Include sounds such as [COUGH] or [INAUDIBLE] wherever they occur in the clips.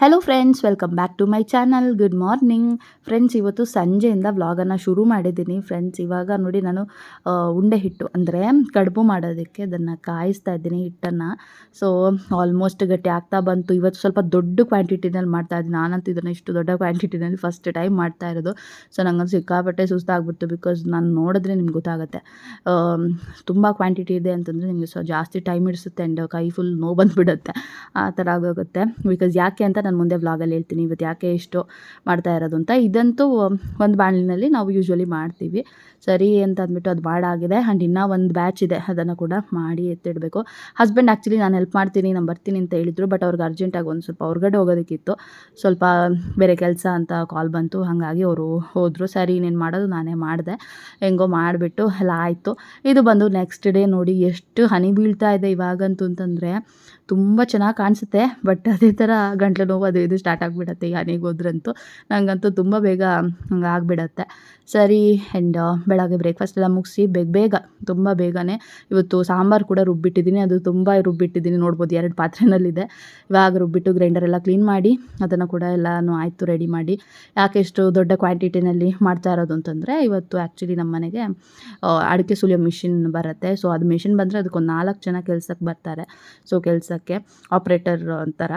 Hello friends welcome back to my channel good morning friends ಇವತ್ತು ಸಂಜೆಯಿಂದ ವ್ಲಾಗನ್ನು ಶುರು ಮಾಡಿದ್ದೀನಿ. ಫ್ರೆಂಡ್ಸ್ ಇವಾಗ ನೋಡಿ ನಾನು ಉಂಡೆ ಹಿಟ್ಟು ಅಂದರೆ ಕಡುಬು ಮಾಡೋದಕ್ಕೆ ಅದನ್ನು ಕಾಯಿಸ್ತಾ ಇದ್ದೀನಿ ಹಿಟ್ಟನ್ನು. ಸೊ ಆಲ್ಮೋಸ್ಟ್ ಗಟ್ಟಿ ಆಗ್ತಾ ಬಂತು. ಇವತ್ತು ಸ್ವಲ್ಪ ದೊಡ್ಡ ಕ್ವಾಂಟಿಟಿನಲ್ಲಿ ಮಾಡ್ತಾ ಇದ್ದೀನಿ. ನಾನಂತೂ ಇದನ್ನು ಇಷ್ಟು ದೊಡ್ಡ ಕ್ವಾಂಟಿಟಿನಲ್ಲಿ ಫಸ್ಟ್ ಟೈಮ್ ಮಾಡ್ತಾ ಇರೋದು. ಸೊ ನಂಗೊಂದು ಸಿಕ್ಕಾಪಟ್ಟೆ ಸುಸ್ತಾಗ್ಬಿಡ್ತು ಬಿಕಾಸ್ ನಾನು ನೋಡಿದ್ರೆ ನಿಮ್ಗೆ ಗೊತ್ತಾಗುತ್ತೆ. ತುಂಬ ಕ್ವಾಂಟಿಟಿ ಇದೆ ಅಂತಂದರೆ ನಿಮಗೆ ಸೊ ಜಾಸ್ತಿ ಟೈಮ್ ಹಿಡಿಸುತ್ತೆ ಆ್ಯಂಡ್ ಕೈ ಫುಲ್ ನೋವು ಬಂದುಬಿಡುತ್ತೆ. ಆ ಥರ ಆಗೋಗುತ್ತೆ. ಬಿಕಾಸ್ ಯಾಕೆ ಅಂತ ನಾನು ಮುಂದೆ ವ್ಲಾಗಲ್ಲಿ ಹೇಳ್ತೀನಿ. ಇವತ್ತು ಯಾಕೆ ಇಷ್ಟು ಮಾಡ್ತಾ ಇರೋದು ಅಂತ. ಇದಂತೂ ಒಂದು ಬಾಣಲಿನಲ್ಲಿ ನಾವು ಯೂಶ್ವಲಿ ಮಾಡ್ತೀವಿ. ಸರಿ ಅಂತ ಅಂದ್ಬಿಟ್ಟು ಅದು ಆಗಿದೆ ಆ್ಯಂಡ್ ಇನ್ನೂ ಒಂದು ಬ್ಯಾಚ್ ಇದೆ. ಅದನ್ನು ಕೂಡ ಮಾಡಿ ಎತ್ತಿಡಬೇಕು. ಹಸ್ಬೆಂಡ್ ಆ್ಯಕ್ಚುಲಿ ನಾನು ಹೆಲ್ಪ್ ಮಾಡ್ತೀನಿ, ನಾನು ಬರ್ತೀನಿ ಅಂತ ಹೇಳಿದರು. ಬಟ್ ಅವ್ರಿಗೆ ಅರ್ಜೆಂಟಾಗಿ ಒಂದು ಸ್ವಲ್ಪ ಹೊರಗಡೆ ಹೋಗೋದಕ್ಕಿತ್ತು. ಸ್ವಲ್ಪ ಬೇರೆ ಕೆಲಸ ಅಂತ ಕಾಲ್ ಬಂತು. ಹಾಗಾಗಿ ಅವರು ಹೋದರು. ಸರಿ, ಇನ್ನೇನು ಮಾಡೋದು? ನಾನೇ ಮಾಡಿದೆ. ಹೆಂಗೋ ಮಾಡಿಬಿಟ್ಟು ಎಲ್ಲ ಆಯಿತು. ಇದು ಬಂದು ನೆಕ್ಸ್ಟ್ ಡೇ ನೋಡಿ ಎಷ್ಟು ಹನಿ ಬೀಳ್ತಾ ಇದೆ ಇವಾಗಂತೂ ಅಂತಂದರೆ ತುಂಬ ಚೆನ್ನಾಗಿ ಕಾಣಿಸುತ್ತೆ. ಬಟ್ ಅದೇ ಥರ ಗಂಟ್ಲು ನೋವು ಅದು ಇದು ಸ್ಟಾರ್ಟ್ ಆಗಿಬಿಡತ್ತೆ ಈ ಹನಿಗೆ ಹೋದ್ರಂತೂ ನನಗಂತೂ ತುಂಬ ಬೇಗ ಹಂಗೆ ಆಗಿಬಿಡತ್ತೆ ಸರಿ ಆ್ಯಂಡ್ ಬೆಳಗ್ಗೆ ಬ್ರೇಕ್ಫಾಸ್ಟ್ ಎಲ್ಲ ಮುಗಿಸಿ ಬೇಗ ಬೇಗ, ತುಂಬ ಬೇಗನೆ ಇವತ್ತು ಸಾಂಬಾರು ಕೂಡ ರುಬ್ಬಿಟ್ಟಿದ್ದೀನಿ. ಅದು ತುಂಬ ರುಬ್ಬಿಟ್ಟಿದ್ದೀನಿ. ನೋಡ್ಬೋದು ಎರಡು ಪಾತ್ರೆನಲ್ಲಿದೆ. ಇವಾಗ ರುಬ್ಬಿಟ್ಟು ಗ್ರೈಂಡರ್ ಎಲ್ಲ ಕ್ಲೀನ್ ಮಾಡಿ, ಅದನ್ನು ಕೂಡ ಎಲ್ಲನೂ ಆಯಿತು ರೆಡಿ ಮಾಡಿ. ಯಾಕೆ ಇಷ್ಟು ದೊಡ್ಡ ಕ್ವಾಂಟಿಟಿನಲ್ಲಿ ಮಾಡ್ತಾ ಇರೋದು ಅಂತಂದರೆ, ಇವತ್ತು ಆ್ಯಕ್ಚುಲಿ ನಮ್ಮ ಮನೆಗೆ ಅಡಿಕೆ ಸುಲಿಯೋ ಮಿಷಿನ್ ಬರುತ್ತೆ. ಸೊ ಅದು ಮಿಷಿನ್ ಬಂದರೆ ಅದಕ್ಕೊಂದು ನಾಲ್ಕು ಜನ ಕೆಲಸಕ್ಕೆ ಬರ್ತಾರೆ. ಸೊ ಕೆಲಸಕ್ಕೆ ಆಪ್ರೇಟರ್ ಅಂತಾರ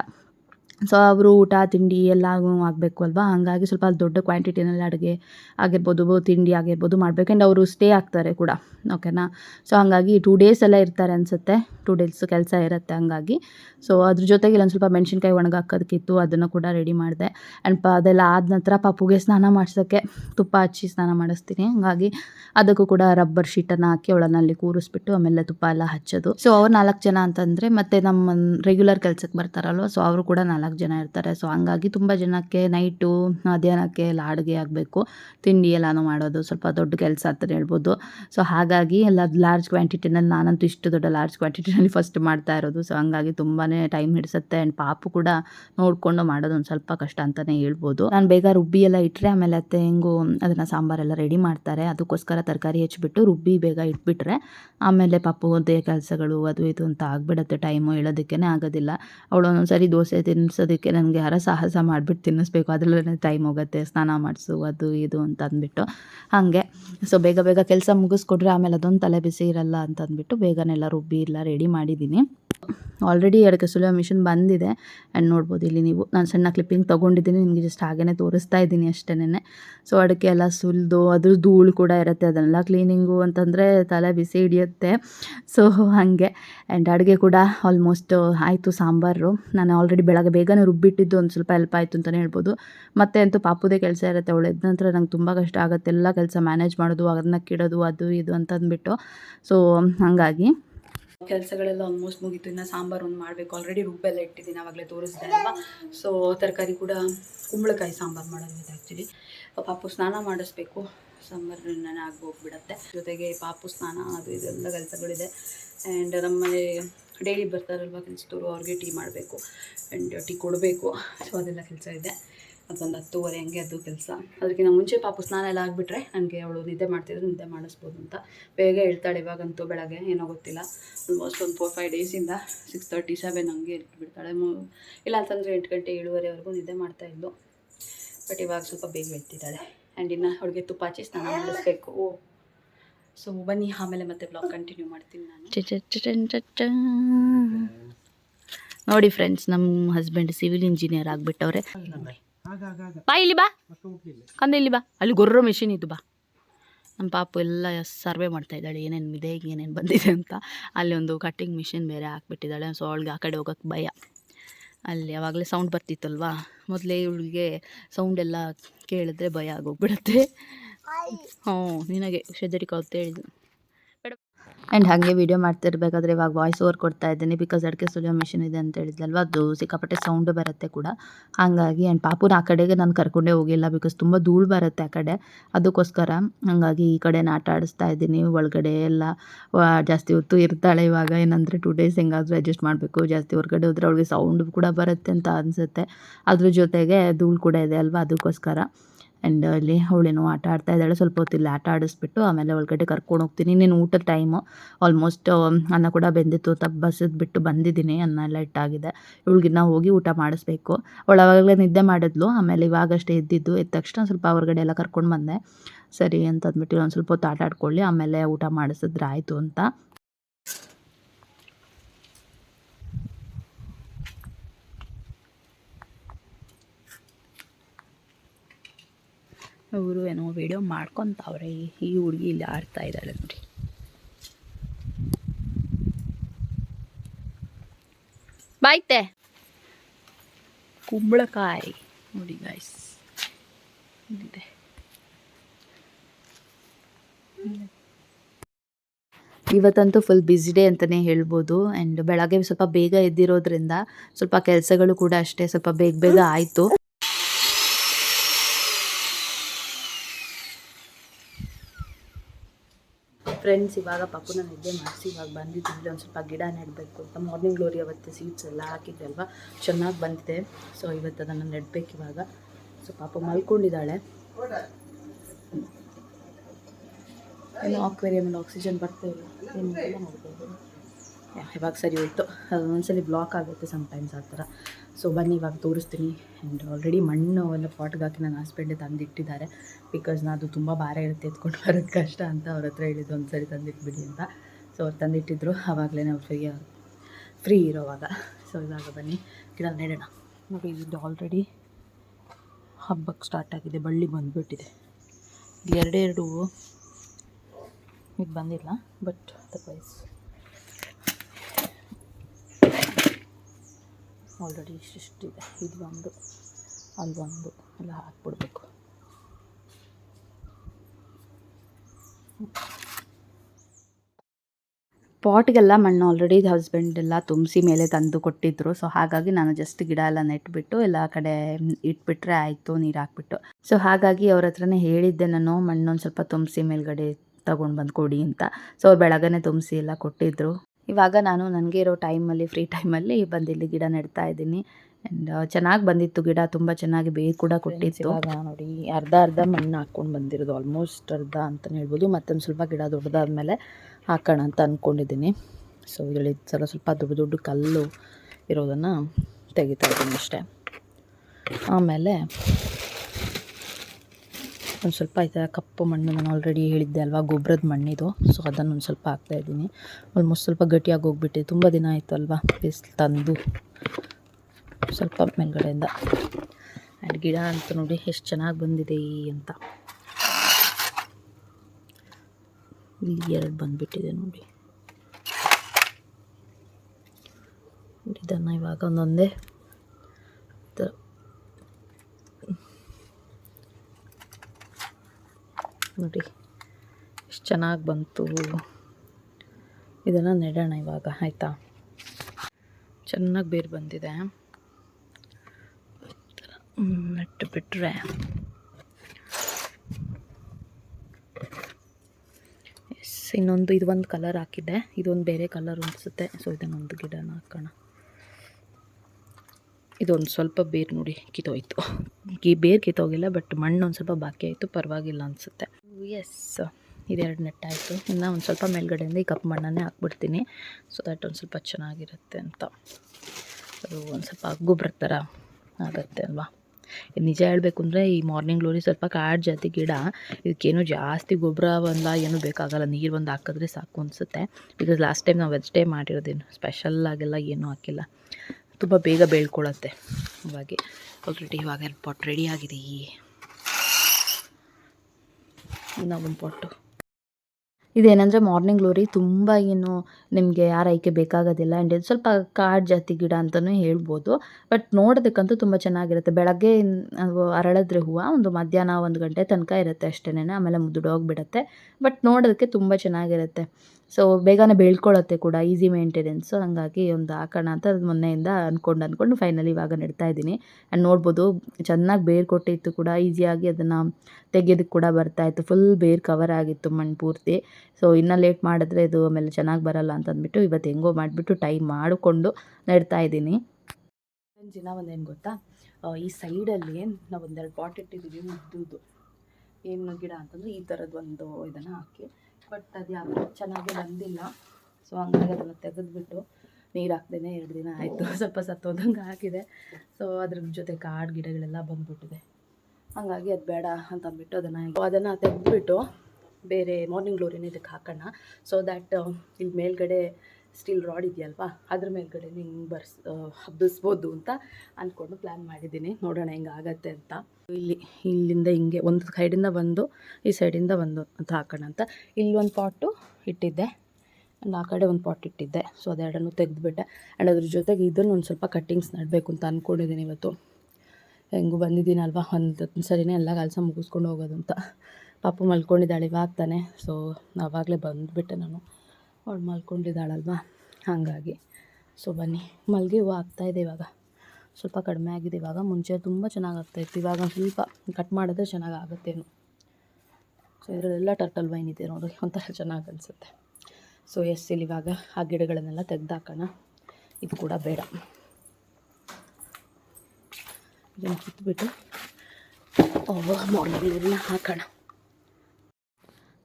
ಸೊ ಅವರು ಊಟ, ತಿಂಡಿ ಎಲ್ಲ ಆಗಬೇಕು ಅಲ್ವಾ? ಹಾಗಾಗಿ ಸ್ವಲ್ಪ ದೊಡ್ಡ ಕ್ವಾಂಟಿಟಿನಲ್ಲಿ ಅಡುಗೆ ಆಗಿರ್ಬೋದು, ತಿಂಡಿ ಆಗಿರ್ಬೋದು ಮಾಡಬೇಕು. ಆ್ಯಂಡ್ ಅವರು ಸ್ಟೇ ಆಗ್ತಾರೆ ಕೂಡ. ಓಕೆನಾ ಸೊ ಹಾಗಾಗಿ ಟೂ ಡೇಸ್ ಎಲ್ಲ ಇರ್ತಾರೆ ಅನಿಸುತ್ತೆ. ಟೂ ಡೇಸ್ ಕೆಲಸ ಇರುತ್ತೆ ಹಂಗಾಗಿ. ಸೊ ಅದ್ರ ಜೊತೆಗೆ ಇಲ್ಲೊಂದು ಸ್ವಲ್ಪ ಮೆಣಸಿನ್ಕಾಯಿ ಒಣಗಾಕೋದಕ್ಕಿತ್ತು. ಅದನ್ನು ಕೂಡ ರೆಡಿ ಮಾಡಿದೆ. ಆ್ಯಂಡ್ ಪ, ಅದೆಲ್ಲ ಆದ ನಂತರ ಪಾಪುಗೆ ಸ್ನಾನ ಮಾಡಿಸೋಕ್ಕೆ ತುಪ್ಪ ಹಚ್ಚಿ ಸ್ನಾನ ಮಾಡಿಸ್ತೀನಿ. ಹಾಗಾಗಿ ಅದಕ್ಕೂ ಕೂಡ ರಬ್ಬರ್ ಶೀಟನ್ನು ಹಾಕಿ ಒಳನಲ್ಲಿ ಕೂರಿಸ್ಬಿಟ್ಟು ಆಮೇಲೆ ತುಪ್ಪ ಎಲ್ಲ ಹಚ್ಚೋದು. ಸೊ ಅವ್ರು ನಾಲ್ಕು ಜನ ಅಂತಂದರೆ ಮತ್ತು ನಮ್ಮ ರೆಗ್ಯುಲರ್ ಕೆಲಸಕ್ಕೆ ಬರ್ತಾರಲ್ವ? ಸೊ ಅವರು ಕೂಡ ನಾಲ್ಕು ಜನ ಇರ್ತಾರೆ. ಸೊ ಹಂಗಾಗಿ ತುಂಬ ಜನಕ್ಕೆ ನೈಟು ಮಧ್ಯಾಹ್ನಕ್ಕೆ ಎಲ್ಲ ಅಡುಗೆ ಆಗಬೇಕು. ತಿಂಡಿ ಎಲ್ಲನೂ ಮಾಡೋದು ಸ್ವಲ್ಪ ದೊಡ್ಡ ಕೆಲಸ ಅಂತ ಹೇಳ್ಬೋದು. ಸೊ ಹಾಗಾಗಿ ಎಲ್ಲ ಲಾರ್ಜ್ ಕ್ವಾಂಟಿಟಿನಲ್ಲಿ ನಾನಂತೂ ಇಷ್ಟು ದೊಡ್ಡ ಲಾರ್ಜ್ ಕ್ವಾಂಟಿಟಿನಲ್ಲಿ ಫಸ್ಟ್ ಮಾಡ್ತಾ ಇರೋದು. ಸೊ ಹಂಗಾಗಿ ತುಂಬಾ ಟೈಮ್ ಹಿಡಿಸುತ್ತೆ. ಆ್ಯಂಡ್ ಪಾಪು ಕೂಡ ನೋಡಿಕೊಂಡು ಮಾಡೋದು ಒಂದು ಸ್ವಲ್ಪ ಕಷ್ಟ ಅಂತಲೇ ಹೇಳ್ಬೋದು. ನಾನು ಬೇಗ ರುಬ್ಬಿ ಎಲ್ಲ ಇಟ್ಟರೆ ಆಮೇಲೆ ಅತ್ತೆ ಹೆಂಗು ಅದನ್ನು ಸಾಂಬಾರೆಲ್ಲ ರೆಡಿ ಮಾಡ್ತಾರೆ. ಅದಕ್ಕೋಸ್ಕರ ತರಕಾರಿ ಹೆಚ್ಚಿಬಿಟ್ಟು ರುಬ್ಬಿ ಬೇಗ ಇಟ್ಬಿಟ್ರೆ ಆಮೇಲೆ ಪಾಪುದೇ ಕೆಲಸಗಳು ಅದು ಇದು ಅಂತ ಆಗ್ಬಿಡುತ್ತೆ. ಟೈಮು ಹೇಳೋದಕ್ಕೇ ಆಗೋದಿಲ್ಲ. ಅವಳು ಒಂದೊಂದ್ಸರಿ ದೋಸೆ ತಿನ್ನಿಸೋದಕ್ಕೆ ನನಗೆ ಯಾರ ಸಾಹಸ ಮಾಡಿಬಿಟ್ಟು ತಿನ್ನಿಸ್ಬೇಕು. ಅದರಲ್ಲೇ ಟೈಮ್ ಹೋಗುತ್ತೆ. ಸ್ನಾನ ಮಾಡಿಸು, ಅದು ಇದು ಅಂತ ಅಂದ್ಬಿಟ್ಟು. ಹಾಗೆ. ಸೊ ಬೇಗ ಬೇಗ ಕೆಲಸ ಮುಗಿಸ್ಕೊಟ್ರೆ ಆಮೇಲೆ ಅದೊಂದು ತಲೆ ಬಿಸಿ ಇರಲ್ಲ ಅಂತ ಅಂದ್ಬಿಟ್ಟು ಬೇಗನೆಲ್ಲ ರುಬ್ಬಿ ಎಲ್ಲ ರೆಡಿ ಮಾಡಿದ್ದೀನಿ ಆಲ್ರೆಡಿ ಅಡಿಕೆ ಸುಲಿಯೋ ಮಿಷಿನ್ ಬಂದಿದೆ. ಆ್ಯಂಡ್ ನೋಡ್ಬೋದು ಇಲ್ಲಿ ನೀವು, ನಾನು ಸಣ್ಣ ಕ್ಲಿಪ್ಪಿಂಗ್ ತೊಗೊಂಡಿದ್ದೀನಿ, ನಿಮಗೆ ಜಸ್ಟ್ ಹಾಗೇ ತೋರಿಸ್ತಾ ಇದ್ದೀನಿ ಅಷ್ಟೇನೆ ಸೊ ಅಡಿಕೆ ಎಲ್ಲ ಸುಲಿದು ಅದ್ರ ಧೂಳು ಕೂಡ ಇರುತ್ತೆ, ಅದನ್ನೆಲ್ಲ ಕ್ಲೀನಿಂಗು ಅಂತಂದರೆ ತಲೆ ಬಿಸಿ ಹಿಡಿಯುತ್ತೆ. ಸೊ ಹಾಗೆ. ಆ್ಯಂಡ್ ಅಡುಗೆ ಕೂಡ ಆಲ್ಮೋಸ್ಟ್ ಆಯಿತು ಸಾಂಬಾರು. ನಾನು ಆಲ್ರೆಡಿ ಬೆಳಗ್ಗೆ ಬೇಗನೆ ರುಬ್ಬಿಟ್ಟಿದ್ದು, ಒಂದು ಸ್ವಲ್ಪ ಹೆಲ್ಪ್ ಆಯಿತು ಅಂತಲೇ ಹೇಳ್ಬೋದು. ಮತ್ತೆ ಅಂತೂ ಪಾಪುದೇ ಕೆಲಸ ಇರುತ್ತೆ, ಅವಳು ನಂತರ ನಂಗೆ ತುಂಬ ಕಷ್ಟ ಆಗುತ್ತೆ. ಎಲ್ಲ ಕೆಲಸ ಮ್ಯಾನೇಜ್ ಮಾಡೋದು, ಅದನ್ನ ಕಿಡೋದು, ಅದು ಇದು ಅಂತ ಅಂದ್ಬಿಟ್ಟು ಸೊ ಹಾಗಾಗಿ. ಕೆಲಸಗಳೆಲ್ಲ ಆಲ್ಮೋಸ್ಟ್ ಮುಗೀತು. ಇನ್ನು ಸಾಂಬಾರು ಒಂದು ಮಾಡಬೇಕು. ಆಲ್ರೆಡಿ ರುಬ್ಬೆಲ್ಲ ಇಟ್ಟಿದ್ದೀನಿ. ಆವಾಗಲೇ ತೋರಿಸಿದೆ ಅಲ್ವಾ? ಸೊ ತರಕಾರಿ ಕೂಡ ಕುಂಬಳಕಾಯಿ ಸಾಂಬಾರು ಮಾಡೋದಿದೆ ಆ್ಯಕ್ಚುಲಿ ಪಾಪು ಸ್ನಾನ ಮಾಡಿಸ್ಬೇಕು. ಸಾಂಬಾರನ್ನ ಆಗಿ ಹೋಗ್ಬಿಡತ್ತೆ ಜೊತೆಗೆ ಪಾಪು ಸ್ನಾನ, ಅದು ಇದೆಲ್ಲ ಕೆಲಸಗಳಿದೆ. ಆ್ಯಂಡ್ ನಮ್ಮನೆ ಡೈಲಿ ಬರ್ತಾರಲ್ವ ಕೆಲಸದವರು ಅವ್ರಿಗೆ ಟೀ ಮಾಡಬೇಕು. ಆ್ಯಂಡ್ ಟೀ ಕೊಡಬೇಕು. ಸೊ ಅದೆಲ್ಲ ಕೆಲಸ ಇದೆ. ಅದೊಂದು ಹತ್ತುವರೆ ಹಂಗೆ ಅದು ಕೆಲಸ. ಅದಕ್ಕಿಂತ ಮುಂಚೆ ಪಾಪ ಸ್ನಾನ ಎಲ್ಲ ಆಗಿಬಿಟ್ರೆ ನನಗೆ ಅವಳು ನಿದ್ದೆ ಮಾಡ್ತಿದ್ರು ನಿದ್ದೆ ಮಾಡಿಸ್ಬೋದು ಅಂತ. ಬೇಗ ಹೇಳ್ತಾಳೆ ಇವಾಗಂತೂ ಬೆಳಗ್ಗೆ ಏನೋ ಗೊತ್ತಿಲ್ಲ. ಆಲ್ಮೋಸ್ಟ್ ಒಂದು ಫೋರ್ ಫೈವ್ ಡೇಸಿಂದ ಸಿಕ್ಸ್ ತರ್ಟಿ ಸೆವೆನ್ ಹಂಗೆ ಬಿಡ್ತಾಳೆ ಮೂ ಇಲ್ಲ ಅಂತಂದರೆ ಎಂಟು ಗಂಟೆ ಏಳುವರೆವರೆಗೂ ನಿದ್ದೆ ಮಾಡ್ತಾ ಇದ್ಲು. ಬಟ್ ಇವಾಗ ಸ್ವಲ್ಪ ಬೇಗ ಹೇಳ್ತಿದ್ದಾಳೆ ಆ್ಯಂಡ್ ಇನ್ನು ಅವಳಿಗೆ ತುಪ್ಪ ಹಚ್ಚಿ ಸ್ನಾನ ಮಾಡಿಸ್ಬೇಕು. ಸೊ ಬನ್ನಿ ಆಮೇಲೆ ಮತ್ತೆ ಬ್ಲಾಗ್ ಕಂಟಿನ್ಯೂ ಮಾಡ್ತೀನಿ ನಾನು. ನೋಡಿ ಫ್ರೆಂಡ್ಸ್ ನಮ್ಮ ಹಸ್ಬೆಂಡ್ ಸಿವಿಲ್ ಇಂಜಿನಿಯರ್ ಆಗಿಬಿಟ್ಟವ್ರೆ. ಬಾ ಇಲ್ಲಿ ಬಾ. ಕಂದ ಇಲ್ಲಿ ಬಾ. ಅಲ್ಲಿ ಗೊರ್ರೋ ಮೆಷಿನ್ ಇದ್ದು ಬಾ. ನಮ್ಮ ಪಾಪು ಎಲ್ಲ ಸರ್ವೆ ಮಾಡ್ತಾ ಇದ್ದಾಳೆ. ಏನೇನು ಇದೆ ಏನೇನು ಬಂದಿದೆ ಅಂತ. ಅಲ್ಲಿ ಒಂದು ಕಟ್ಟಿಂಗ್ ಮಿಷಿನ್ ಬೇರೆ ಹಾಕ್ಬಿಟ್ಟಿದ್ದಾಳೆ. ಸೊ ಅವಳಿಗೆ ಆ ಕಡೆ ಹೋಗೋಕ್ಕೆ ಭಯ. ಅಲ್ಲಿ ಯಾವಾಗಲೇ ಸೌಂಡ್ ಬರ್ತಿತ್ತಲ್ವಾ? ಮೊದಲೇ ಇವಳಿಗೆ ಸೌಂಡೆಲ್ಲ ಕೇಳಿದ್ರೆ ಭಯ ಆಗೋಗ್ಬಿಡುತ್ತೆ. ಹ್ಞೂ ನಿನಗೆ ಶೆದರಿಕ ಅಂತ ಹೇಳಿದ್ದು ಆ್ಯಂಡ್ ಹಾಗೆ ವೀಡಿಯೋ ಮಾಡ್ತಿರ್ಬೇಕಾದ್ರೆ ಇವಾಗ ವಾಯ್ಸ್ ಓವರ್ ಕೊಡ್ತಾ ಇದ್ದೀನಿ ಬಿಕಾಸ್ ಅಡಿಕೆ ಸುಲಿಯೋ ಮಿಷಿನ್ ಇದೆ ಅಂತ ಹೇಳಿದ್ಲಲ್ವ ಅದು ಸಿಕ್ಕಾಪಟ್ಟೆ ಸೌಂಡ್ ಬರುತ್ತೆ ಕೂಡ. ಹಾಗಾಗಿ ಆ್ಯಂಡ್ ಪಾಪುನ ಆ ಕಡೆಗೆ ನಾನು ಕರ್ಕೊಂಡೇ ಹೋಗಿಲ್ಲ ಬಿಕಾಸ್ ತುಂಬ ಧೂಳು ಬರುತ್ತೆ ಆ ಕಡೆ. ಅದಕ್ಕೋಸ್ಕರ ಹಾಗಾಗಿ ಈ ಕಡೆ ಆಟ ಆಡಿಸ್ತಾ ಇದ್ದೀನಿ. ಒಳಗಡೆ ಎಲ್ಲ ಜಾಸ್ತಿ ಹೊತ್ತು ಇರ್ತಾಳೆ ಇವಾಗ. ಏನಂದರೆ ಟೂ ಡೇಸ್ ಹೆಂಗಾದರೂ ಅಡ್ಜಸ್ಟ್ ಮಾಡಬೇಕು. ಜಾಸ್ತಿ ಹೊರಗಡೆ ಹೋದ್ರೆ ಅವಳಿಗೆ ಸೌಂಡ್ ಕೂಡ ಬರುತ್ತೆ ಅಂತ ಅನಿಸುತ್ತೆ. ಅದ್ರ ಜೊತೆಗೆ ಧೂಳು ಕೂಡ ಇದೆ ಅಲ್ವಾ? ಅದಕ್ಕೋಸ್ಕರ. ಆ್ಯಂಡ್ ಅಲ್ಲಿ ಅವಳೇನೋ ಆಟ ಆಡ್ತಾ ಇದ್ದಾಳೆ. ಸ್ವಲ್ಪ ಹೊತ್ತು ಇಲ್ಲಿ ಆಟ ಆಡಿಸ್ಬಿಟ್ಟು ಆಮೇಲೆ ಒಳಗಡೆ ಕರ್ಕೊಂಡು ಹೋಗ್ತೀನಿ. ನೀನು ಊಟದ ಟೈಮು ಆಲ್ಮೋಸ್ಟ್ ಅನ್ನ ಕೂಡ ಬೆಂದಿತ್ತು. ತಪ್ಪು ಬಸಿದ್ಬಿಟ್ಟು ಬಂದಿದ್ದೀನಿ. ಅನ್ನ ಎಲ್ಲ ಇಟ್ಟಾಗಿದೆ. ಇವಳಿಗಿನ್ನ ಹೋಗಿ ಊಟ ಮಾಡಿಸ್ಬೇಕು. ಅವಳು ಅವಾಗಲೇ ನಿದ್ದೆ ಮಾಡಿದ್ಲು. ಆಮೇಲೆ ಇವಾಗಷ್ಟೇ ಎದ್ದಿದ್ದು. ಎದ್ದ ತಕ್ಷಣ ಸ್ವಲ್ಪ ಹೊರಗಡೆ ಎಲ್ಲ ಕರ್ಕೊಂಡು ಬಂದೆ. ಸರಿ ಅಂತ ಅಂದ್ಬಿಟ್ಟು ಒಂದು ಸ್ವಲ್ಪ ಹೊತ್ತು ಆಟ ಆಡ್ಕೊಳ್ಳಿ. ಆಮೇಲೆ ಊಟ ಮಾಡಿಸಿದ್ರೆ ಆಯಿತು ಅಂತ. ಇವರು ಏನೋ ವಿಡಿಯೋ ಮಾಡ್ಕೊತಾವ್ರೆ. ಈ- ಹುಡುಗಿ ಇಲ್ಲಿ ಆಡ್ತಾ ಇದ್ದಾಳೆ ನೋಡಿ. ಬಾಯ್ತೆ ಕುಂಬಳಕಾಯಿ ನೋಡಿ ಗಾಯ್ಸ್ ಇವತ್ತಂತೂ ಫುಲ್ ಬ್ಯುಸಿ ಡೇ ಅಂತಲೇ ಹೇಳ್ಬೋದು. ಆ್ಯಂಡ್ ಬೆಳಗ್ಗೆ ಸ್ವಲ್ಪ ಬೇಗ ಎದ್ದಿರೋದ್ರಿಂದ ಸ್ವಲ್ಪ ಕೆಲಸಗಳು ಕೂಡ ಅಷ್ಟೇ ಸ್ವಲ್ಪ ಬೇಗ ಬೇಗ ಆಯಿತು. ಫ್ರೆಂಡ್ಸ್ ಇವಾಗ ಪಾಪುನ ನಿದ್ದೆ ಮಾಡಿಸಿ, ಇವಾಗ ಬಂದಿದ್ದಿಲ್ಲ ಒಂದು ಸ್ವಲ್ಪ ಗಿಡ ನೆಡಬೇಕು. ಅಂತ ಮಾರ್ನಿಂಗ್ ಗ್ಲೋರಿ ಅವತ್ತು ಸೀಡ್ಸ್ ಎಲ್ಲ ಹಾಕಿದ್ದೆ ಅಲ್ವಾ ಚೆನ್ನಾಗಿ ಬಂದಿದೆ. ಸೊ ಇವತ್ತು ಅದನ್ನು ನೆಡಬೇಕು ಇವಾಗ. ಸೊ ಪಾಪ ಮಲ್ಕೊಂಡಿದ್ದಾಳೆ. ಏನು ಆಕ್ವೇರಿಯಮಲ್ಲಿ ಆಕ್ಸಿಜನ್ ಬರ್ತಾ ಇಲ್ಲ. ನೋಡ್ಬೋದು ಇವಾಗ ಸರಿ ಹೋಯ್ತು. ಅದು ಒಂದ್ಸಲಿ ಬ್ಲಾಕ್ ಆಗುತ್ತೆ ಸಮ್ಟೈಮ್ಸ್ ಆ ಥರ. ಸೊ ಬನ್ನಿ, ಇವಾಗ ತೋರಿಸ್ತೀನಿ. ಆ್ಯಂಡ್ ಆಲ್ರೆಡಿ ಮಣ್ಣು ಎಲ್ಲ ಪಾಟ್ಗೆ ಹಾಕಿ ನನ್ನ ಹಸ್ಬೆಂಡೇ ತಂದಿಟ್ಟಿದ್ದಾರೆ. ಬಿಕಾಸ್ ನಾನು ಅದು ತುಂಬ ಭಾರ ಇರುತ್ತೆ, ಎತ್ಕೊಂಡು ಬರೋದು ಕಷ್ಟ ಅಂತ ಅವ್ರ ಹತ್ರ ಹೇಳಿದ್ದು ಒಂದು ಸರಿ ತಂದಿಟ್ಬಿಡಿ ಅಂತ. ಸೊ ಅವ್ರು ತಂದಿಟ್ಟಿದ್ರು. ಆವಾಗಲೇ ಅವ್ರು ಫ್ರೀ ಫ್ರೀ ಇರೋವಾಗ. ಸೊ ಇವಾಗ ಬನ್ನಿ. ಗಿಡ ನೆಡೋಣ. ನೋಡಿ, ಇದು ಆಲ್ರೆಡಿ ಹಬ್ಬಕ್ಕೆ ಸ್ಟಾರ್ಟ್ ಆಗಿದೆ. ಬಳ್ಳಿ ಬಂದುಬಿಟ್ಟಿದೆ. ಎರಡೇ ಎರಡು ಇದು ಬಂದಿಲ್ಲ ಬಟ್ ಅದರ್ವೈಸ್ ಆಲ್ರೆಡಿ ಇಷ್ಟಿಷ್ಟಿದೆ. ಇದು ಒಂದು ಅಲ್ಲೊಂದು ಎಲ್ಲ ಹಾಕ್ಬಿಡ್ಬೇಕು. ಪಾಟ್ಗೆಲ್ಲ ಮಣ್ಣು ಆಲ್ರೆಡಿ ಹಸ್ಬೆಂಡ್ ಎಲ್ಲ ತುಂಬಿಸಿ ಮೇಲೆ ತಂದು ಕೊಟ್ಟಿದ್ರು. ಸೊ ಹಾಗಾಗಿ ನಾನು ಜಸ್ಟ್ ಗಿಡ ಎಲ್ಲ ನೆಟ್ಬಿಟ್ಟು ಎಲ್ಲ ಕಡೆ ಇಟ್ಬಿಟ್ರೆ ಆಯಿತು, ನೀರು ಹಾಕ್ಬಿಟ್ಟು. ಸೊ ಹಾಗಾಗಿ ಅವ್ರ ಹತ್ರನೇ ಹೇಳಿದ್ದೆ ನಾನು, ಮಣ್ಣೊಂದು ಸ್ವಲ್ಪ ತುಂಬಿಸಿ ಮೇಲ್ಗಡೆ ತಗೊಂಡು ಬಂದು ಕೊಡಿ ಅಂತ. ಸೊ ಬೆಳಗ್ಗೆ ತುಂಬಿಸಿ ಎಲ್ಲ ಕೊಟ್ಟಿದ್ರು. ಇವಾಗ ನಾನು ನನಗೆ ಇರೋ ಟೈಮಲ್ಲಿ ಫ್ರೀ ಟೈಮಲ್ಲಿ ಬಂದು ಇಲ್ಲಿ ಗಿಡ ನೆಡ್ತಾ ಇದ್ದೀನಿ. ಆ್ಯಂಡ್ ಚೆನ್ನಾಗಿ ಬಂದಿತ್ತು ಗಿಡ ತುಂಬ ಚೆನ್ನಾಗಿ ಬೇರು ಕೂಡ ಕೊಟ್ಟಿತ್ತು. ಇವಾಗ ನೋಡಿ ಅರ್ಧ ಅರ್ಧ ಮಣ್ಣು ಹಾಕ್ಕೊಂಡು ಬಂದಿರೋದು ಆಲ್ಮೋಸ್ಟ್ ಅರ್ಧ ಅಂತಲೇ ಹೇಳ್ಬೋದು. ಮತ್ತೊಂದು ಸ್ವಲ್ಪ ಗಿಡ ದೊಡ್ಡದಾದ್ಮೇಲೆ ಹಾಕೋಣ ಅಂತ ಅಂದ್ಕೊಂಡಿದ್ದೀನಿ ಸೊ ಇದರಲ್ಲಿ ಸ್ವಲ್ಪ ಸ್ವಲ್ಪ ದೊಡ್ಡ ದೊಡ್ಡ ಕಲ್ಲು ಇರೋದನ್ನು ತೆಗಿತಾ ಇದ್ದೀನಿ ಅಷ್ಟೇ. ಆಮೇಲೆ ಒಂದು ಸ್ವಲ್ಪ ಈ ಕಪ್ಪು ಮಣ್ಣು ನಾನು ಆಲ್ರೆಡಿ ಹೇಳಿದ್ದೆ ಅಲ್ವಾ ಗೊಬ್ಬರದ ಮಣ್ಣಿದು. ಸೊ ಅದನ್ನು ಒಂದು ಸ್ವಲ್ಪ ಹಾಕ್ತಾಯಿದ್ದೀನಿ ಆಲ್ಮೋಸ್ಟ್ ಸ್ವಲ್ಪ ಗಟ್ಟಿಯಾಗಿ ಹೋಗ್ಬಿಟ್ಟಿದೆ. ತುಂಬ ದಿನ ಆಯಿತು ಅಲ್ವಾ ಬಿಸಿಲು ತಂದು. ಸ್ವಲ್ಪ ಮೇಲ್ಗಡೆಯಿಂದ. ಆ್ಯಂಡ್ ಗಿಡ ಅಂತ ನೋಡಿ ಎಷ್ಟು ಚೆನ್ನಾಗಿ ಬಂದಿದೆ ಈ ಅಂತ. ಇಲ್ಲಿ ಎರಡು ಬಂದುಬಿಟ್ಟಿದೆ ನೋಡಿ. ಇದನ್ನು ಇವಾಗ ಒಂದೊಂದೇ ಈ ಥರ ನೋಡಿ. ಎಷ್ಟು ಚೆನ್ನಾಗಿ ಬಂತು. ಇದನ್ನು ನೆಡೋಣ ಇವಾಗ, ಆಯಿತಾ? ಚೆನ್ನಾಗಿ ಬೇರು ಬಂದಿದೆ. ನೆಟ್ಟು ಬಿಟ್ಟರೆ ಎಸ್, ಇನ್ನೊಂದು, ಇದು ಒಂದು ಕಲರ್ ಹಾಕಿದ್ದೆ. ಇದೊಂದು ಬೇರೆ ಕಲರ್ ಅನಿಸುತ್ತೆ. ಸೊ ಇದನ್ನೊಂದು ಗಿಡನ ಹಾಕೋಣ. ಇದೊಂದು ಸ್ವಲ್ಪ ಬೇರು ನೋಡಿ ಕಿತ್ತೋಯ್ತು. ಬೇರು ಕಿತ್ತೋಗಿಲ್ಲ ಬಟ್ ಮಣ್ಣು ಒಂದು ಸ್ವಲ್ಪ ಬಾಕಿ ಆಯಿತು. ಪರವಾಗಿಲ್ಲ ಅನಿಸುತ್ತೆ. ಎಸ್. ಇದೆರಡು ನೆಟ್ಟಾಯಿತು. ಇನ್ನು ಒಂದು ಸ್ವಲ್ಪ ಮೇಲ್ಗಡೆಯಿಂದ ಈ ಕಪ್ಪು ಮಣ್ಣನ್ನೇ ಹಾಕ್ಬಿಡ್ತೀನಿ. ಸೊ ದಟ್ ಒಂದು ಸ್ವಲ್ಪ ಚೆನ್ನಾಗಿರುತ್ತೆ ಅಂತ. ಅದು ಒಂದು ಸ್ವಲ್ಪ ಗೊಬ್ಬರ ಥರ ಆಗುತ್ತೆ ಅಲ್ವಾ? ಇದು ನಿಜ ಹೇಳಬೇಕು ಅಂದರೆ ಈ ಮಾರ್ನಿಂಗ್ ಗ್ಲೋರಿ ಸ್ವಲ್ಪ ಕಾಡು ಜಾತಿ ಗಿಡ, ಇದಕ್ಕೇನು ಜಾಸ್ತಿ ಗೊಬ್ಬರ ಬಂದ ಏನೂ ಬೇಕಾಗಲ್ಲ, ನೀರು ಒಂದು ಹಾಕಿದ್ರೆ ಸಾಕು ಅನಿಸುತ್ತೆ. ಬಿಕಾಸ್ ಲಾಸ್ಟ್ ಟೈಮ್ ನಾವು ವೆಜ್ ಡೇ ಮಾಡಿರೋದೇನು ಸ್ಪೆಷಲ್ ಆಗೆಲ್ಲ, ಏನೂ ಹಾಕಿಲ್ಲ. ತುಂಬ ಬೇಗ ಬೆಳ್ಕೊಳತ್ತೆ. ಹಾಗಾಗಿ ಆಲ್ರೆಡಿ ಇವಾಗ ಪಾಟ್ ರೆಡಿ ಆಗಿದೆ. ಈ ಇನ್ನೂ ಒಂದು ಪಾಟು ಇದೇನಂದರೆ ಮಾರ್ನಿಂಗ್ ಗ್ಲೋರಿ ತುಂಬ ಏನು ನಿಮಗೆ ಆರೈಕೆ ಬೇಕಾಗೋದಿಲ್ಲ. ಆ್ಯಂಡ್ ಇದು ಸ್ವಲ್ಪ ಕಾಡು ಜಾತಿ ಗಿಡ ಅಂತಲೂ ಹೇಳ್ಬೋದು. ಬಟ್ ನೋಡೋದಕ್ಕಂತೂ ತುಂಬ ಚೆನ್ನಾಗಿರುತ್ತೆ. ಬೆಳಗ್ಗೆ ಅರಳಿದ್ರೆ ಹೂವು ಒಂದು ಮಧ್ಯಾಹ್ನ ಒಂದು ಗಂಟೆ ತನಕ ಇರುತ್ತೆ ಅಷ್ಟೇನೆ ಆಮೇಲೆ ಮುದುಡೋಗಿಬಿಡತ್ತೆ. ಬಟ್ ನೋಡೋದಕ್ಕೆ ತುಂಬ ಚೆನ್ನಾಗಿರುತ್ತೆ. ಸೊ ಬೇಗನೆ ಬೆಳ್ಕೊಳ್ಳುತ್ತೆ ಕೂಡ ಈಸಿ ಮೇಂಟೆನೆನ್ಸು ಹಾಗಾಗಿ ಒಂದು ಹಾಕೋಣ ಅಂತ ಅದು ಮೊನ್ನೆಯಿಂದ ಅಂದ್ಕೊಂಡು ಅಂದ್ಕೊಂಡು ಫೈನಲಿ ಇವಾಗ ನೆಡ್ತಾ ಇದ್ದೀನಿ. ಆ್ಯಂಡ್ ನೋಡ್ಬೋದು, ಚೆನ್ನಾಗಿ ಬೇರು ಕೊಟ್ಟಿತ್ತು ಕೂಡ ಈಸಿಯಾಗಿ ಅದನ್ನು ತೆಗೆಯೋದಕ್ಕೆ ಕೂಡ ಬರ್ತಾಯಿತ್ತು ಫುಲ್ ಬೇರು ಕವರ್ ಆಗಿತ್ತು ಮಣ್ಣು ಪೂರ್ತಿ. ಸೊ ಇನ್ನೂ ಲೇಟ್ ಮಾಡಿದ್ರೆ ಇದು ಆಮೇಲೆ ಚೆನ್ನಾಗಿ ಬರಲ್ಲ ಅಂತ ಅಂದ್ಬಿಟ್ಟು ಇವತ್ತು ಹೆಂಗೋ ಮಾಡಿಬಿಟ್ಟು ಟೈಮ್ ಮಾಡಿಕೊಂಡು ನೆಡ್ತಾ ಇದ್ದೀನಿ. ದಿನ ಒಂದೇನು ಗೊತ್ತಾ? ಈ ಸೈಡಲ್ಲಿ ನಾವು ಒಂದೆರಡು ಪಾಟ್ ಇಟ್ಟಿದ್ದೀವಿ ಉದ್ದುದು ಏನು ಗಿಡ ಅಂತಂದರೆ ಈ ಥರದ್ದು ಒಂದು ಇದನ್ನು ಹಾಕಿ. ಬಟ್ ಅದು ಯಾವುದೂ ಚೆನ್ನಾಗಿ ಬಂದಿಲ್ಲ. ಸೊ ಹಂಗಾಗಿ ಅದನ್ನು ತೆಗೆದುಬಿಟ್ಟು ನೀರು ಹಾಕ್ದೇ ಎರಡು ದಿನ ಆಯಿತು. [LAUGHS] ಸ್ವಲ್ಪ ಸತ್ತೋದಂಗೆ ಆಗಿದೆ. ಸೊ ಅದ್ರ ಜೊತೆ ಕಾಡು ಗಿಡಗಳೆಲ್ಲ ಬಂದ್ಬಿಟ್ಟಿದೆ. ಹಂಗಾಗಿ ಅದು ಬೇಡ ಅಂತ ಅಂದ್ಬಿಟ್ಟು ಅದನ್ನು ಅದನ್ನು ತೆಗೆದ್ಬಿಟ್ಟು ಬೇರೆ ಮಾರ್ನಿಂಗ್ ಗ್ಲೋರಿನ ಇದಕ್ಕೆ ಹಾಕೋಣ. ಸೊ ದ್ಯಾಟ್ ಇಲ್ಲಿ ಮೇಲ್ಗಡೆ ಸ್ಟೀಲ್ ರಾಡ್ ಇದೆಯಲ್ವಾ? ಅದ್ರ ಮೇಲ್ಗಡೆ ಹಿಂಗೆ ಬರ್ಸ್ ಹಬ್ಬಿಸ್ಬೋದು ಅಂತ ಅಂದ್ಕೊಂಡು ಪ್ಲ್ಯಾನ್ ಮಾಡಿದ್ದೀನಿ. ನೋಡೋಣ ಹೆಂಗೆ ಆಗತ್ತೆ ಅಂತ. ಇಲ್ಲಿ, ಇಲ್ಲಿಂದ ಹಿಂಗೆ ಒಂದು ಸೈಡಿಂದ ಬಂದು, ಈ ಸೈಡಿಂದ ಬಂದು ಅಂತ ಹಾಕೋಣ ಅಂತ. ಇಲ್ಲಿ ಒಂದು ಪಾಟು ಇಟ್ಟಿದ್ದೆ. ಆ್ಯಂಡ್ ಆ ಕಡೆ ಒಂದು ಪಾಟ್ ಇಟ್ಟಿದ್ದೆ. ಸೊ ಅದೆರಡನ್ನು ತೆಗೆದುಬಿಟ್ಟೆ. ಆ್ಯಂಡ್ ಅದ್ರ ಜೊತೆಗೆ ಇದನ್ನು ಒಂದು ಸ್ವಲ್ಪ ಕಟ್ಟಿಂಗ್ಸ್ ನಡಬೇಕು ಅಂತ ಅಂದ್ಕೊಂಡಿದ್ದೀನಿ ಇವತ್ತು. ಹೆಂಗೂ ಬಂದಿದ್ದೀನಲ್ವ? ಒಂದು ಸರಿನೇ ಎಲ್ಲ ಕೆಲಸ ಮುಗಿಸ್ಕೊಂಡು ಹೋಗೋದು ಅಂತ. ಪಾಪ ಮಲ್ಕೊಂಡಿದ್ದಾಳೆ, ಇವಾಗ ತಾನೆ. ಸೊ ಆವಾಗಲೇ ಬಂದುಬಿಟ್ಟೆ ನಾನು. ಅವಳು ಮಲ್ಕೊಂಡಿದ್ದಾಳಲ್ವ? ಹಾಗಾಗಿ. ಸೊ, ಬನ್ನಿ. ಮಲ್ಗೆ ಹೂವು ಆಗ್ತಾಯಿದೆ ಇವಾಗ. ಸ್ವಲ್ಪ ಕಡಿಮೆ ಆಗಿದೆ ಇವಾಗ. ಮುಂಚೆ ತುಂಬ ಚೆನ್ನಾಗಿ ಆಗ್ತಾಯಿತ್ತು ಇವಾಗ ಸ್ವಲ್ಪ ಕಟ್ ಮಾಡಿದ್ರೆ ಚೆನ್ನಾಗಿ ಆಗುತ್ತೇನೋ ಸೊ, ಇದರಲ್ಲೆಲ್ಲ ಟರ್ಟಲ್ ವೈನ್ ಇದೆ ನೋಡಿ ಒಂಥರ ಚೆನ್ನಾಗಿ ಅನಿಸುತ್ತೆ. ಸೊ ಎಸ್ ಇಲ್ಲಿ ಇವಾಗ ಆ ಗಿಡಗಳನ್ನೆಲ್ಲ ತೆಗ್ದಾಕೋಣ. ಇದು ಕೂಡ ಬೇಡ. ಇದನ್ನು ಕಿತ್ಬಿಟ್ಟು ಮಾರ್ನಿಂಗ್ ಹಾಕೋಣ.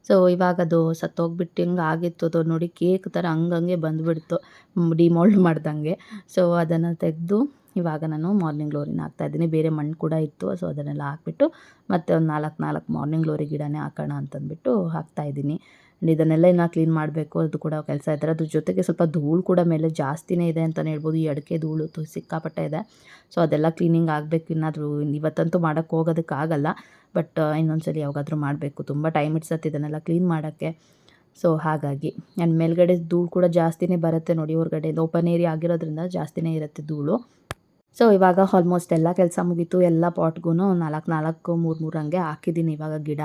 ಸೊ, ಇವಾಗ ಅದು ಸತ್ತೋಗ್ಬಿಟ್ಟು ಹಿಂಗೆ ಆಗಿತ್ತು ಅದು ನೋಡಿ ಕೇಕ್ ಥರ ಹಂಗಂಗೆ ಬಂದುಬಿಡ್ತು, ಡಿಮೋಲ್ಡ್ ಮಾಡ್ದಂಗೆ. ಸೊ, ಅದನ್ನು ತೆಗೆದು ಇವಾಗ ನಾನು ಮಾರ್ನಿಂಗ್ ಗ್ಲೋರಿನ ಹಾಕ್ತಾಯಿದ್ದೀನಿ ಬೇರೆ ಮಣ್ಣು ಕೂಡ ಇತ್ತು, ಸೊ, ಅದನ್ನೆಲ್ಲ ಹಾಕ್ಬಿಟ್ಟು ಮತ್ತೆ ಒಂದು ನಾಲ್ಕು ನಾಲ್ಕು ಮಾರ್ನಿಂಗ್ ಗ್ಲೋರಿ ಗಿಡನೇ ಹಾಕೋಣ ಅಂತಂದ್ಬಿಟ್ಟು ಹಾಕ್ತಾಯಿದ್ದೀನಿ ಆ್ಯಂಡ್ ಇದನ್ನೆಲ್ಲ ಇನ್ನು ಕ್ಲೀನ್ ಮಾಡಬೇಕು, ಅದು ಕೂಡ ಕೆಲಸ ಇದ್ದಾರೆ ಅದ್ರ ಜೊತೆಗೆ ಸ್ವಲ್ಪ ಧೂಳು ಕೂಡ ಮೇಲೆ ಜಾಸ್ತಿನೇ ಇದೆ ಅಂತಲೇ ಹೇಳ್ಬೋದು. ಈ ಅಡಿಕೆ ಧೂಳು ತು- ಸಿಕ್ಕಾಪಟ್ಟೆ ಇದೆ. ಸೊ ಅದೆಲ್ಲ ಕ್ಲೀನಿಂಗ್ ಆಗಬೇಕು. ಇನ್ನಾದರೂ ಇವತ್ತಂತೂ ಮಾಡೋಕ್ಕೆ ಹೋಗೋದಕ್ಕಾಗಲ್ಲ ಬಟ್ ಇನ್ನೊಂದ್ಸಲಿ ಯಾವಾಗಾದರೂ ಮಾಡಬೇಕು. ತುಂಬ ಟೈಮ್ ಇಡ್ಸತ್ತೆ ಇದನ್ನೆಲ್ಲ ಕ್ಲೀನ್ ಮಾಡೋಕ್ಕೆ. ಸೊ ಹಾಗಾಗಿ ಆ್ಯಂಡ್ ಮೇಲ್ಗಡೆ ಧೂಳು ಕೂಡ ಜಾಸ್ತಿನೇ ಬರುತ್ತೆ ನೋಡಿ. ಹೊರಗಡೆ ಓಪನ್ ಏರಿಯಾ ಆಗಿರೋದ್ರಿಂದ ಜಾಸ್ತಿನೇ ಇರುತ್ತೆ ಧೂಳು. ಸೊ ಇವಾಗ ಆಲ್ಮೋಸ್ಟ್ ಎಲ್ಲ ಕೆಲಸ ಮುಗೀತು. ಎಲ್ಲ ಪಾಟ್ಗೂ ನಾಲ್ಕು ನಾಲ್ಕು ಮೂರು ಮೂರು ಹಂಗೆ ಹಾಕಿದ್ದೀನಿ ಇವಾಗ ಗಿಡ.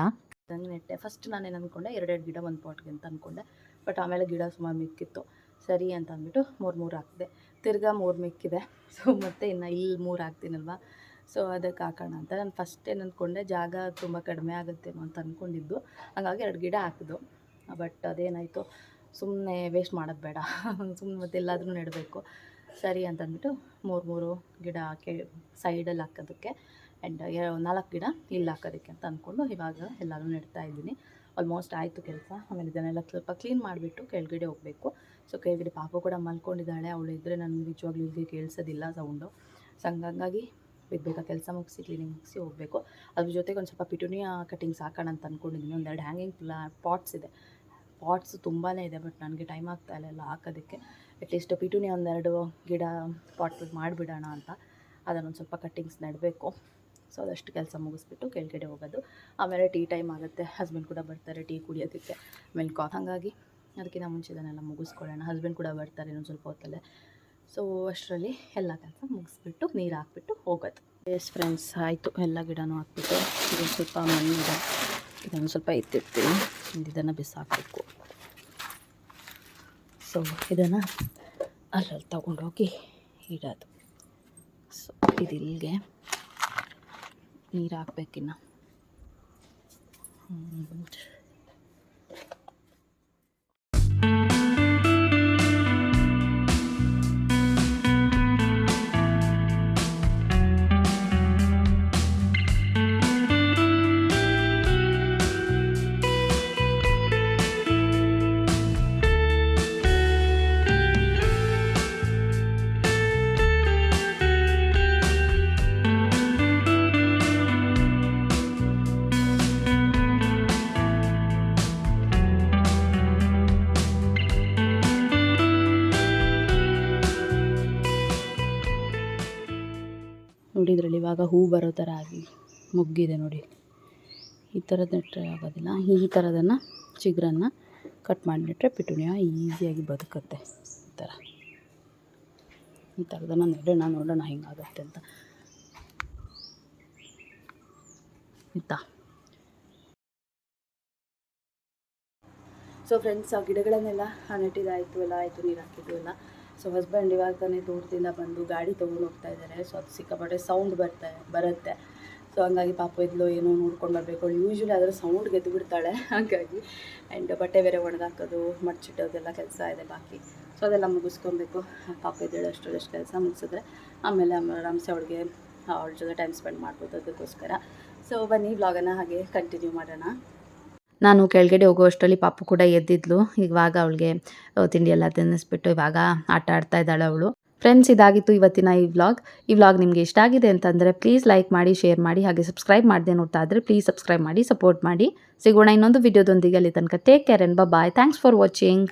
ಹಂಗೆ ನೆಟ್ಟೆ. ಫಸ್ಟ್ ನಾನೇನು ಅಂದ್ಕೊಂಡೆ ಎರಡೆರಡು ಗಿಡ ಒಂದು ಪಾಟ್ಗೆ ಅಂತ ಅಂದ್ಕೊಂಡೆ ಬಟ್ ಆಮೇಲೆ ಗಿಡ ಸುಮಾರು ಮಿಕ್ಕಿತ್ತು. ಸರಿ ಅಂತ ಅಂದ್ಬಿಟ್ಟು ಮೂರು ಮೂರು ಹಾಕಿದೆ. ತಿರ್ಗಾ ಮೂರು ಮಿಕ್ಕಿದೆ. [LAUGHS] ಸೊ ಮತ್ತೆ ಇನ್ನು ಇಲ್ಲಿ ಮೂರು ಹಾಕ್ತೀನಲ್ವ? ಸೊ ಅದಕ್ಕೆ ಹಾಕೋಣ ಅಂತ. ನಾನು ಫಸ್ಟ್ ಏನು ಅಂದ್ಕೊಂಡೆ ಜಾಗ ತುಂಬ ಕಡಿಮೆ ಆಗುತ್ತೇನೋ ಅಂತ ಅಂದ್ಕೊಂಡಿದ್ದು ಹಾಗಾಗಿ ಎರಡು ಗಿಡ ಹಾಕಿದ್ದು ಬಟ್ ಅದೇನಾಯಿತು? ಸುಮ್ಮನೆ ವೇಸ್ಟ್ ಮಾಡೋದು ಬೇಡ. [LAUGHS] ಸುಮ್ಮನೆ ಮತ್ತೆ ಎಲ್ಲಾದರೂ ನೆಡಬೇಕು. ಸರಿ ಅಂತಂದ್ಬಿಟ್ಟು ಮೂರು ಮೂರು ಗಿಡ ಹಾಕಿ ಸೈಡಲ್ಲಿ ಹಾಕೋದಕ್ಕೆ. ಆ್ಯಂಡ್ ನಾಲ್ಕು ಗಿಡ ಇಲ್ಲಿ ಹಾಕೋದಕ್ಕೆ ಅಂತ ಅಂದ್ಕೊಂಡು ಇವಾಗ ಎಲ್ಲರೂ ನೆಡ್ತಾ ಇದ್ದೀನಿ. ಆಲ್ಮೋಸ್ಟ್ ಆಯಿತು ಕೆಲಸ. ಆಮೇಲೆ ಇದನ್ನೆಲ್ಲ ಸ್ವಲ್ಪ ಕ್ಲೀನ್ ಮಾಡಿಬಿಟ್ಟು ಕೆಳಗಡೆ ಹೋಗಬೇಕು. ಸೊ ಕೆಳಗಡೆ ಪಾಪು ಕೂಡ ಮಲ್ಕೊಂಡಿದ್ದಾಳೆ. ಅವಳು ಇದ್ದರೆ ನನಗೆ ನಿಜವಾಗ್ಲೂ ಇಲ್ಲಿ ಕೇಳಿಸೋದಿಲ್ಲ ಸೌಂಡು ಸೊ ಹಂಗಾಗಿ ಬೇಗ ಕೆಲಸ ಮುಗಿಸಿ ಕ್ಲೀನಿಂಗ್ ಮುಗಿಸಿ ಹೋಗಬೇಕು. ಅದ್ರ ಜೊತೆಗೆ ಒಂದು ಸ್ವಲ್ಪ ಪಿಟುನಿಯ ಕಟಿಂಗ್ಸ್ ಹಾಕೋಣ ಅಂತ ಅಂದ್ಕೊಂಡಿದ್ದೀನಿ ಒಂದೆರಡು ಹ್ಯಾಂಗಿಂಗ್ ಪ್ಲಾ ಪಾಟ್ಸ್ ಇದೆ. ಪಾಟ್ಸ್ ತುಂಬಾ ಇದೆ ಬಟ್ ನನಗೆ ಟೈಮ್ ಆಗ್ತಾ ಇಲ್ಲ ಎಲ್ಲ ಹಾಕೋದಕ್ಕೆ. ಅಟ್ಲೀಸ್ಟ್ ಪಿಟುನಿಯಾ ಒಂದೆರಡು ಗಿಡ ಪಾಟ್ ಮಾಡಿಬಿಡೋಣ ಅಂತ. ಅದನ್ನೊಂದು ಸ್ವಲ್ಪ ಕಟ್ಟಿಂಗ್ಸ್ ನೆಡಬೇಕು. ಸೊ ಅದಷ್ಟು ಕೆಲಸ ಮುಗಿಸ್ಬಿಟ್ಟು ಕೆಳಗಡೆ ಹೋಗೋದು. ಆಮೇಲೆ ಟೀ ಟೈಮ್ ಆಗುತ್ತೆ. ಹಸ್ಬೆಂಡ್ ಕೂಡ ಬರ್ತಾರೆ ಟೀ ಕುಡಿಯೋದಕ್ಕೆ. ಆಮೇಲೆ ಕಾ ಹಾಗಾಗಿ ಅದಕ್ಕಿಂತ ಮುಂಚೆ ಇದನ್ನೆಲ್ಲ ಮುಗಿಸ್ಕೊಳ್ಳೋಣ. ಹಸ್ಬೆಂಡ್ ಕೂಡ ಬರ್ತಾರೆ ಇನ್ನೊಂದು ಸ್ವಲ್ಪ ಹೊತ್ತಲ್ಲೇ. ಸೊ ಅಷ್ಟರಲ್ಲಿ ಎಲ್ಲ ಕೆಲಸ ಮುಗಿಸ್ಬಿಟ್ಟು ನೀರು ಹಾಕ್ಬಿಟ್ಟು ಹೋಗೋದು. ಎಸ್ ಫ್ರೆಂಡ್ಸ್ ಆಯಿತು. ಎಲ್ಲ ಗಿಡನೂ ಹಾಕ್ಬಿಟ್ಟು ಇದು ಸ್ವಲ್ಪ ಮಣ್ಣಿದೆ ಇದನ್ನು ಸ್ವಲ್ಪ ಎತ್ತಿರ್ತೀನಿ ಇದನ್ನು ಬಿಸಾಕಬೇಕು. ಸೊ ಇದನ್ನು ಅಲ್ಲಲ್ಲಿ ತಗೊಂಡೋಗಿ ಇಡೋದು. ಸೊ ಇದು ಇಲ್ಲಿಗೆ. ನೀರು ಹಾಕ್ಬೇಕಿನ್ನ ಹೂ ಬರೋ ಥರ ಆಗಿ ಮುಗ್ಗಿದೆ ನೋಡಿ. ಈ ಥರದ್ದು ನೆಟ್ಟರೆ ಆಗೋದಿಲ್ಲ. ಈ ಥರದನ್ನು ಚಿಗುರನ್ನು ಕಟ್ ಮಾಡಿಬಿಟ್ರೆ ಪಿಟುನಿಯಾ ಈಸಿಯಾಗಿ ಬದುಕುತ್ತೆ ಈ ಥರ. ಈ ಥರದನ್ನು ನೆಡೋಣ, ನೋಡೋಣ ಹೆಂಗಾಗುತ್ತೆ ಅಂತ. ಆಯಿತಾ? ಸೊ ಫ್ರೆಂಡ್ಸ್ ಆ ಗಿಡಗಳನ್ನೆಲ್ಲ ನೆಟ್ಟಿದ್ದಾಯಿತು ಎಲ್ಲ ಆಯಿತು, ನೀರು ಹಾಕಿದ್ದು ಎಲ್ಲ. ಸೊ ಹಸ್ಬೆಂಡ್ ಇವಾಗ ತಾನೇ ದೂರದಿಂದ ಬಂದು ಗಾಡಿ ತೊಗೊಂಡು ಹೋಗ್ತಾ ಇದ್ದಾರೆ ಸೊ ಅದು ಸಿಕ್ಕಾಪಟ್ಟೆ ಸೌಂಡ್ ಬರ್ತಾ, ಬರುತ್ತೆ. ಸೊ ಹಂಗಾಗಿ ಪಾಪ ಇದ್ಲು ಏನೋ ನೋಡ್ಕೊಂಡು ಬರಬೇಕು. ಯೂಶ್ವಲಿ ಅದರ ಸೌಂಡ್ ಗೆದ್ದು ಬಿಡ್ತಾಳೆ. [LAUGHS] ಹಾಗಾಗಿ. ಆ್ಯಂಡ್ ಬಟ್ಟೆ ಬೇರೆ ಒಣಗಾಕೋದು, ಮಡ್ಚಿಟ್ಟೋದೆಲ್ಲ ಕೆಲಸ ಇದೆ ಬಾಕಿ. ಸೊ ಅದೆಲ್ಲ ಮುಗಿಸ್ಕೊಬೇಕು. ಪಾಪ ಇದ್ದೇಳು ಅಷ್ಟರಷ್ಟು ಕೆಲಸ ಮುಗಿಸಿದ್ರೆ. ಆಮೇಲೆ ಆರಾಮ್ಸೆ ಅವಳಿಗೆ, ಅವಳ ಜೊತೆ ಟೈಮ್ ಸ್ಪೆಂಡ್ ಮಾಡ್ಬೋದು ಅದಕ್ಕೋಸ್ಕರ. ಸೊ ಬನ್ನಿ ವ್ಲಾಗನ್ನು ಹಾಗೆ ಕಂಟಿನ್ಯೂ ಮಾಡೋಣ. ನಾನು ಕೆಳಗಡೆ ಹೋಗೋ ಅಷ್ಟರಲ್ಲಿ ಪಾಪು ಕೂಡ ಎದ್ದಿದ್ಲು. ಇವಾಗ ಅವಳಿಗೆ ತಿಂಡಿ ಎಲ್ಲ ತಿನ್ನಿಸ್ಬಿಟ್ಟು ಇವಾಗ ಆಟ ಆಡ್ತಾ ಇದ್ದಾಳೆ ಅವಳು. ಫ್ರೆಂಡ್ಸ್ ಇದಾಗಿತ್ತು ಇವತ್ತಿನ ಈ ವ್ಲಾಗ್ ಈ ವ್ಲಾಗ್ ನಿಮಗೆ ಇಷ್ಟ ಆಗಿದೆ ಅಂತಂದರೆ ಪ್ಲೀಸ್ ಲೈಕ್ ಮಾಡಿ ಶೇರ್ ಮಾಡಿ, ಹಾಗೆ ಸಬ್ಸ್ಕ್ರೈಬ್ ಮಾಡದೆ ನೋಡ್ತಾ ಇದ್ದರೆ ಪ್ಲೀಸ್ ಸಬ್ಸ್ಕ್ರೈಬ್ ಮಾಡಿ ಸಪೋರ್ಟ್ ಮಾಡಿ. ಸಿಗೋಣ ಇನ್ನೊಂದು ವಿಡಿಯೋದೊಂದಿಗೆ ಅಲ್ಲಿ ತನಕ. Take care and bye thanks for watching